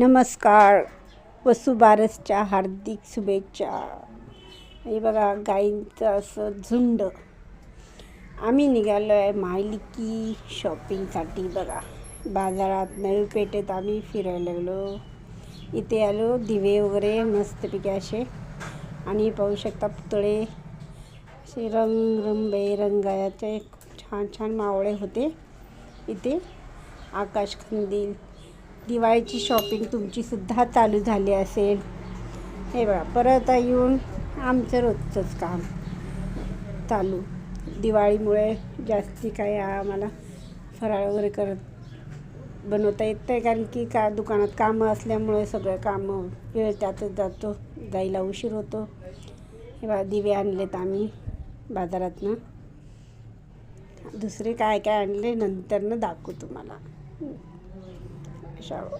नमस्कार वसुबारसच्या हार्दिक शुभेच्छा. हे बघा गाईंचं असं झुंड. आम्ही निघालो आहे माहिलिकी शॉपिंगसाठी बघा. बाजारात नवी पेठेत आम्ही फिरायला लागलो. इथे आलो दिवे वगैरे मस्तपैकी असे. आणि पाहू शकता पुतळे. असे रंगरंबेरंगाचे छान छान मावळे होते. इथे आकाश कंदील दिवाळीची शॉपिंग तुमचीसुद्धा चालू झाली असेल. हे बघा परत येऊन आमचं रोजचंच काम चालू. दिवाळीमुळे जास्ती काय आम्हाला फराळ वगैरे करत बनवता येत नाही कारण की का दुकानात कामं असल्यामुळे सगळं कामं वेळ त्यातच जातो जायला उशीर होतो. हे बा दिवे आणलेत आम्ही बाजारातनं. दुसरे काय काय आणले नंतरनं दाखवू तुम्हाला. shower.